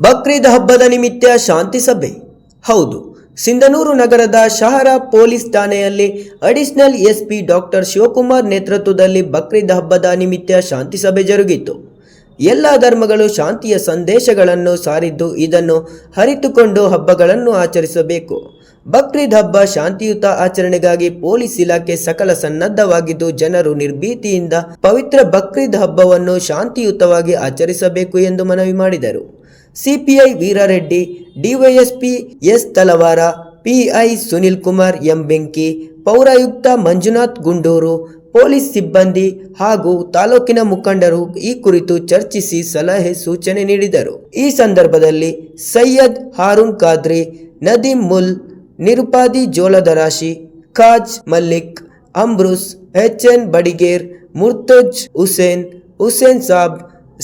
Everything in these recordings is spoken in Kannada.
ಬಕ್ರೀದ್ ಹಬ್ಬದ ನಿಮಿತ್ತ ಶಾಂತಿ ಸಭೆ. ಹೌದು, ಸಿಂಧನೂರು ನಗರದ ಶಹರ ಪೊಲೀಸ್ ಠಾಣೆಯಲ್ಲಿ ಅಡಿಷನಲ್ ಎಸ್ಪಿ ಡಾಕ್ಟರ್ ಶಿವಕುಮಾರ್ ನೇತೃತ್ವದಲ್ಲಿ ಬಕ್ರೀದ್ ಹಬ್ಬದ ನಿಮಿತ್ತ ಶಾಂತಿ ಸಭೆ ಜರುಗಿತು. ಎಲ್ಲ ಧರ್ಮಗಳು ಶಾಂತಿಯ ಸಂದೇಶಗಳನ್ನು ಸಾರಿದ್ದು ಇದನ್ನು ಹರಿತುಕೊಂಡು ಹಬ್ಬಗಳನ್ನು ಆಚರಿಸಬೇಕು. ಬಕ್ರೀದ್ ಹಬ್ಬ ಶಾಂತಿಯುತ ಆಚರಣೆಗಾಗಿ ಪೊಲೀಸ್ ಇಲಾಖೆ ಸಕಲ ಸನ್ನದ್ಧವಾಗಿದ್ದು ಜನರು ನಿರ್ಭೀತಿಯಿಂದ ಪವಿತ್ರ ಬಕ್ರೀದ್ ಹಬ್ಬವನ್ನು ಶಾಂತಿಯುತವಾಗಿ ಆಚರಿಸಬೇಕು ಎಂದು ಮನವಿ ಮಾಡಿದರು. CPI Veerareddy, DYSP S Talawar, PI Sunil Kumar M Benki ಪೌರಾಯುಕ್ತ ಮಂಜುನಾಥ್ ಗುಂಡೂರು, ಪೊಲೀಸ್ ಸಿಬ್ಬಂದಿ ಹಾಗೂ ತಾಲೂಕಿನ ಮುಖಂಡರು ಈ ಕುರಿತು ಚರ್ಚಿಸಿ ಸಲಹೆ ಸೂಚನೆ ನೀಡಿದರು. ಈ ಸಂದರ್ಭದಲ್ಲಿ Syed Haroon Khadri, Nadeem ಮುಲ್ Nirupadi Joladarashi, Khaj Mallik Ambrose H N Badiger, Murtaz Hussain Hussain Saab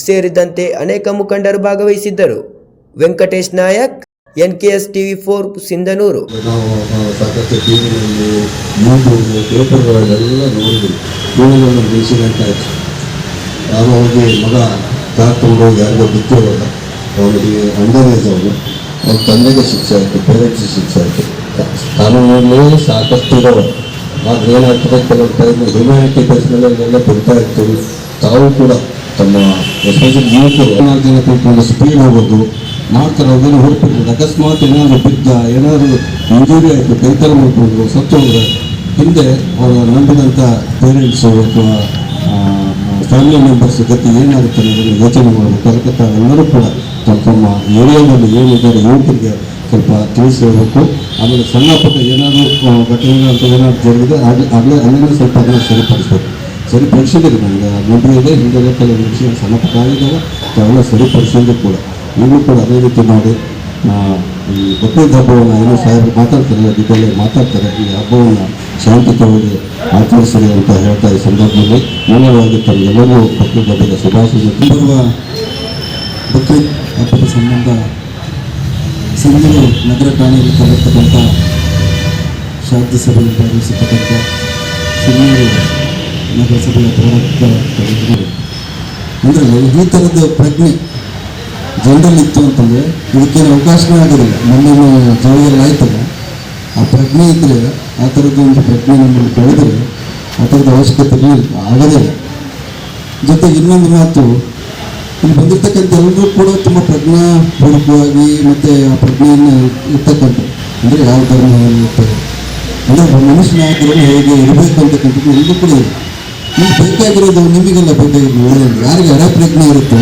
ಸೇರಿದಂತೆ ಅನೇಕ ಮುಖಂಡರು ಭಾಗವಹಿಸಿದ್ದರು. Venkatesh Nayak, N K S TV for Sindhanur. ಸಾಕಷ್ಟು ಮಗ ಅವನಿಗೆ ಅಂಡರ್ ಏಜ್ ಅವನು ಅವ್ರ ತಂದೆಗೆ ಶಿಕ್ಷೆ ಆಯಿತು, ಪೇರೆಂಟ್ಸಿಗೆ ಶಿಕ್ಷೆ ಆಯಿತು. ಕಾನೂನಲ್ಲಿ ಸಾಕಷ್ಟು ಇದಾವೆ. ಆದ್ರೆ ಏನಾಗ್ತದೆ ಕೆಲವು ಟೈಮ್ ಹ್ಯೂಮ್ಯಾನಿಟಿ ಬೇಸ್ ಮೇಲೆ ಎಲ್ಲ ಬಿಡ್ತಾ ಇರ್ತೀವಿ. ತಾವು ಕೂಡ ತಮ್ಮ ಎಸ್ಪೆಷಲ್ ಯುವಕರು ಸ್ಪೀಡ್ ಹೋಗೋದು ಮಾಡ್ತಾರೆ ಅದನ್ನು ಹುಡುಕಿದ್ರು ಅಕಸ್ಮಾತ್ ಏನಾದರೂ ಬಿದ್ದ, ಏನಾದರೂ ಇಂಜುರಿ ಆಯಿತು ಕೈಕಾಲು ಮಾಡ್ಬೋದು ಸತ್ತು ಹೋದ್ರೆ ಹಿಂದೆ ಅವರ ನಂಬಿದಂಥ ಪೇರೆಂಟ್ಸು ಅಥವಾ ಫ್ಯಾಮಿಲಿ ಮೆಂಬರ್ಸ್ ಗತಿ ಏನಾಗುತ್ತೆ ಅನ್ನೋದನ್ನು ಯೋಚನೆ ಮಾಡಬೇಕು. ಅದಕ್ಕೆ ತಾವೆಲ್ಲರೂ ಕೂಡ ತಮ್ಮ ಏರಿಯಾದಲ್ಲಿ ಏನಿದ್ದಾರೆ ಯುವಕರಿಗೆ ಸ್ವಲ್ಪ ತಿಳಿಸಬೇಕು ಆಮೇಲೆ ಸಣ್ಣ ಪುಟ್ಟ ಏನಾದರೂ ಘಟನೆಗಳು ಅಂತ ಏನಾದರೂ ಜರುಗಿದೆ ಹಾಗೆ ಆಗಲೇ ಅಲ್ಲಿಂದ ಸ್ವಲ್ಪ ಅದನ್ನು ಸರಿಪಡಿಸ್ಬೇಕು. ಸರಿಪಡಿಸಿದ್ದೀರಿ ನನಗೆ ಮುಂದೆ ಇದೆ ಹಿಂದೆ ಕೆಲವು ವಿಷಯ ಸಣ್ಣ ಪುಟ್ಟ ಆಗಿದ್ದಾವೆ. ಅವೆಲ್ಲ ಸರಿಪಡಿಸೋದು ಕೂಡ. ಈಗಲೂ ಕೂಡ ಅದೇ ರೀತಿ ಮಾಡಿ ಈ ಬಕ್ರೀದ್ ಹಬ್ಬವನ್ನು ಏನೋ ಸಾಹೇಬರು ಮಾತಾಡ್ತಾರೆ ಇದರಲ್ಲಿ ಮಾತಾಡ್ತಾರೆ. ಈ ಹಬ್ಬವನ್ನು ಶಾಂತಿಯುತವಾಗಿ ಆಚರಿಸಿದೆ ಅಂತ ಹೇಳ್ತಾ ಈ ಸಂದರ್ಭದಲ್ಲಿ ಮೂಲವಾಗಿ ತಮಗೆಲ್ಲರಿಗೂ ಬಕ್ರೀದ್ ಹಬ್ಬದ ಶುಭಾಶಯ ಬರುವ ಬಕ್ರೀದ್ ಹಬ್ಬದ ಸಂಬಂಧ ಸಿಂಧೂರು ನಗರ ಠಾಣೆಯಲ್ಲಿ ಬರತಕ್ಕಂಥ ಶಾಂತಿ ಸಭೆಯಲ್ಲಿ ಭಾಗವಹಿಸತಕ್ಕಂಥ ಸುಮಾರು ನಗರಸಭೆಯ ಪೌರಾಯುಕ್ತ ಅಂದರೆ ಈ ಥರದ ಪ್ರಜ್ಞೆ ಜನರಲ್ಲಿ ಇತ್ತು ಅಂತಂದರೆ ಇದಕ್ಕೇನು ಅವಕಾಶವೇ ಆಗೋದಿಲ್ಲ. ಮೊನ್ನೆ ಜಾಗದಲ್ಲಿ ಆಯ್ತಲ್ಲ, ಆ ಪ್ರಜ್ಞೆ ಇದ್ದರೆ ಆ ಥರದ್ದು ಒಂದು ಪ್ರಜ್ಞೆ ನಮ್ಮಲ್ಲಿ ಬೆಳೆದರೆ ಆ ಥರದ ಅವಶ್ಯಕತೆ ಆಗೋದೇ ಇಲ್ಲ. ಜೊತೆಗೆ ಇನ್ನೊಂದು ಮಾತು, ಇಲ್ಲಿ ಬಂದಿರ್ತಕ್ಕಂಥ ಎಲ್ಲರೂ ಕೂಡ ತುಂಬ ಪ್ರಜ್ಞಾಪೂರ್ವಕವಾಗಿ ಮತ್ತು ಆ ಪ್ರಜ್ಞೆಯನ್ನು ಇರ್ತಕ್ಕಂಥ ಅಂದರೆ ಯಾವ ಧರ್ಮ ಇರ್ತದೆ ಅಂದರೆ ಒಬ್ಬ ಮನುಷ್ಯನಾಗಿರೋನು ಹೇಗೆ ಇರಬೇಕು ಅಂತಕ್ಕಂಥದ್ದು ಎಲ್ಲೂ ಕೂಡ ಇದೆ ನಿಮ್ಗೆ ಬೇಕಾಗಿರೋದು ನಿಮಗೆಲ್ಲ ಬೇಕಾಗಿರೋದು ಒಳ್ಳೆಯದು ಯಾರಿಗೆ ಅರ ಪ್ರಜ್ಞೆ ಇರುತ್ತೋ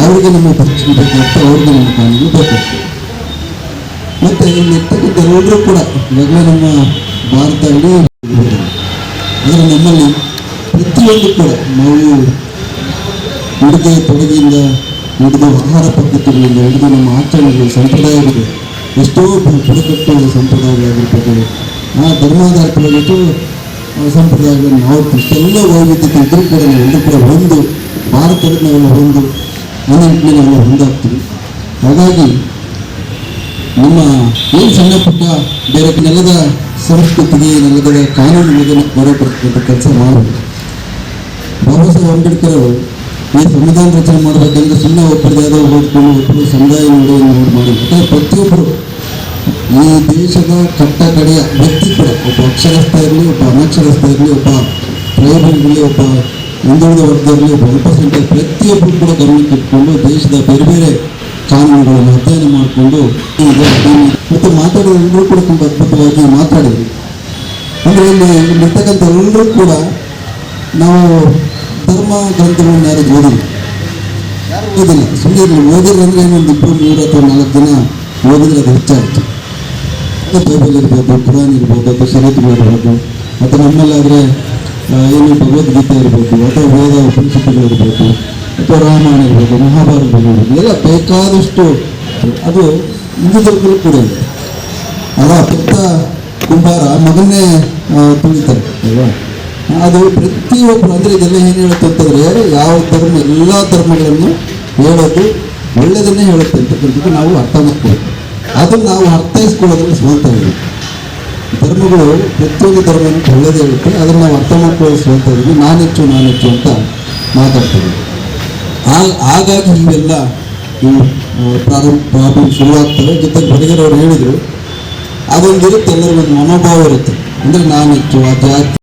ಅವ್ರಿಗೆ ನಮ್ಮ ಪ್ರಜ್ಞೆ ಬೇಕಾಗುತ್ತೆ, ಅವ್ರಿಗೆ ನಮ್ಮ ಕಾನೂನು ಬೇಕಾಗ್ತದೆ ಮತ್ತು ಇಲ್ಲಿ ಇರ್ತಕ್ಕಂಥ ಎಲ್ಲರೂ ಕೂಡ ಈಗಾಗಲೇ ನಮ್ಮ ಭಾರತ ಇಡೀ ಅಂದರೆ ನಮ್ಮಲ್ಲಿ ಪ್ರತಿಯೊಂದು ಕೂಡ ನಾವು ಉಡುಗೆ ತೊಡುಗೆಯಿಂದ ಹಿಡಿದು ಆಹಾರ ಪದ್ಧತಿಗಳಿಂದ ಹಿಡಿದು ನಮ್ಮ ಆಚರಣೆಗಳು ಸಂಪ್ರದಾಯಗಳು ಎಷ್ಟೋ ಬುಡಕಟ್ಟು ಸಂಪ್ರದಾಯಗಳಾಗಿರ್ತದೆ ಆ ಧರ್ಮಾಧಾರಿತವಾಗಿಟ್ಟು ಆ ಸಂಪ್ರದಾಯಗಳನ್ನು ನಾವು ಇಷ್ಟೆಲ್ಲ ವೈವಿಧ್ಯತೆ ಇದ್ರೂ ಕೂಡ ನಾವೆಲ್ಲರೂ ಕೂಡ ಒಂದು ಭಾರತದ ನಾವೆಲ್ಲ ಒಂದು ಆ ನಾವು ಒಂದಾಗ್ತೀವಿ ಹಾಗಾಗಿ ನಮ್ಮ ಏನು ಸಣ್ಣ ಪುಟ್ಟ, ಬೇರೆ ನೆಲದ ಸಂಸ್ಕೃತಿಗೆ, ನೆಲದ ಕಾನೂನುಗಳಿಗೆ ಮೇಲೆ ಪಡ್ತಕ್ಕಂಥ ಕೆಲಸ ಮಾಡಬೇಕು ಬಾಬಾ ಸಾಹೇಬ್ ಅಂಬೇಡ್ಕರ್ ಅವರು ಈ ಸಂವಿಧಾನ ರಚನೆ ಮಾಡಬೇಕಂದ್ರೆ ಸುಮ್ಮನೆ ಒಬ್ಬರದ್ದು ಯಾವುದೋ ಓದ್ಕೊಂಡು ಒಬ್ಬರು ಸಮುದಾಯ ನೋಡಿ ನೋಡಿ ಮಾಡಿ ಯಾಕಂದ್ರೆ ಪ್ರತಿಯೊಬ್ಬರು ಈ ದೇಶದ ಕಟ್ಟ ಕಡೆಯ ವ್ಯಕ್ತಿ ಕೂಡ, ಒಬ್ಬ ಅಕ್ಷರಸ್ಥ ಇರಲಿ, ಒಬ್ಬ ಅನಕ್ಷರಸ್ಥ ಇರಲಿ, ಒಬ್ಬ ಟ್ರೈಬಲ್ ಇರಲಿ, ಒಬ್ಬ ಹಿಂದುಳಿದ ವರ್ಗದಲ್ಲಿ ಒಬ್ಬ ಅಲ್ಪಸಂಖ್ಯಾತ ಪ್ರತಿಯೊಬ್ಬರು ಕೂಡ ಗಮನಕ್ಕೆ ಇಟ್ಕೊಂಡು ದೇಶದ ಬೇರೆ ಬೇರೆ ಕಾನೂನುಗಳನ್ನು ಅಧ್ಯಯನ ಮಾಡಿಕೊಂಡು ಮತ್ತು ಎಲ್ಲರೂ ಕೂಡ ತುಂಬ ಅದ್ಭುತವಾಗಿ ಮಾತಾಡಿದ್ವಿ ಅಂದರೆ ಇಲ್ಲಿ ಇರ್ತಕ್ಕಂಥ ಎಲ್ಲರೂ ಕೂಡ ನಾವು ಧರ್ಮ ಗ್ರಂಥಗಳನ್ನು ಯಾರು ಓದಿಲ್ಲ ಓದಿಲ್ಲ ಸುಮ್ಮನೆ ಇರಲಿ ಓದಿಲ್ಲ ಅಂದರೆ ಒಂದು ಇಬ್ಬರು ಮೂರು ಅಥವಾ ನಾಲ್ಕು ದಿನ ಓದಿದ್ರೆ ಅದು ಹೆಚ್ಚಾಯಿತು. ಬೈಬಲ್ ಇರ್ಬೋದು ಕುರಾನ್ ಇರ್ಬೋದು ಅಥವಾ ಶರೀರಗಳು ಇರ್ಬೋದು ಅಥವಾ ನಮ್ಮಲ್ಲಾದರೆ ಏನು ಭಗವದ್ಗೀತೆ ಇರ್ಬೋದು, ಅಥವಾ ವೇದ ಉಪನಿಷತ್ತುಗಳು ಇರ್ಬೋದು, ಅಥವಾ ರಾಮಾಯಣ ಇರ್ಬೋದು ಮಹಾಭಾರತ ಇರ್ಬೋದು, ಎಲ್ಲ ಬೇಕಾದಷ್ಟು ಅದು ಹಿಂದೂ ಧರ್ಮಗಳು ಕೂಡ ಇದೆ. ಅಲ್ಲ ಪುತ್ತ ಕುಂಬಾರ ಮಗನ್ನೇ ತುಳಿತಾರೆ ಅಲ್ವಾ? ಅದು ಪ್ರತಿಯೊಬ್ಬರು ಅಂದರೆ ಇದೆಲ್ಲ ಏನು ಹೇಳುತ್ತೆ ಅಂತಂದರೆ ಯಾವ ಧರ್ಮ, ಎಲ್ಲ ಧರ್ಮಗಳನ್ನು ಹೇಳೋದು ಒಳ್ಳೆಯದನ್ನೇ ಹೇಳುತ್ತೆ ಅಂತಕ್ಕಂಥದ್ದು ನಾವು ಅರ್ಥ ಮಾಡ್ಕೋಬೇಕು ಅದನ್ನು ನಾವು ಅರ್ಥೈಸ್ಕೊಳ್ಳೋದನ್ನು ಸ್ವಂತವಿದೆ ಧರ್ಮಗಳು ಪ್ರತಿಯೊಂದು ಧರ್ಮವನ್ನು ಒಳ್ಳೆಯದೇ ಹೇಳುತ್ತೆ, ಅದನ್ನು ನಾವು ಅರ್ಥ ಮಾಡ್ಕೊಳ್ಳೋದು ಇದ್ದೀವಿ ನಾನು ಹೆಚ್ಚು ನಾನು ಹೆಚ್ಚು ಅಂತ ಮಾತಾಡ್ತೀವಿ ಹಾಗಾಗಿ ಇವೆಲ್ಲ ಈ ಪ್ರಾರಂಭ ಪ್ರಾಬ್ಲಮ್ ಶುರುವಾಗ್ತವೆ. ಜೊತೆಗೆ ಹೊರಗಿರೋರು ಹೇಳಿದರು, ಅದೊಂದಿರುತ್ತೆ, ಎಲ್ಲರಿಗೊಂದು ಮನೋಭಾವ ಇರುತ್ತೆ. ಅಂದರೆ ನಾನು ಹೆಚ್ಚು ಆ ಜಾತಿ